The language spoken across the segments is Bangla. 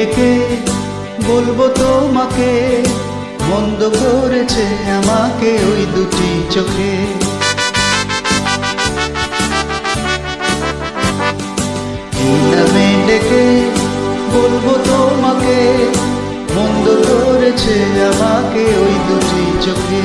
ডেকে বলব তোমাকে, বন্ধ করেছে আমাকে ওই দুটি চোখে। নামে ডেকে বলব তোমাকে, বন্ধ করেছে আমাকে ওই দুটি চোখে।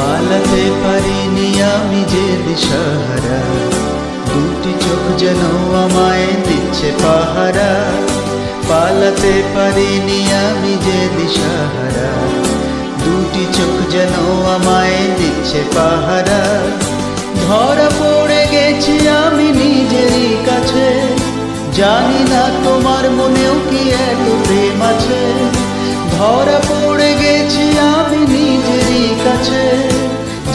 পালাতে পারিনি আমি যে দিশাহারা দুটি চোখ যেন আমায় দিচ্ছে পাহারা পালাতে পারিনি আমি যে দিশাহারা দুটি চোখ যেন আমায় দিচ্ছে পাহারা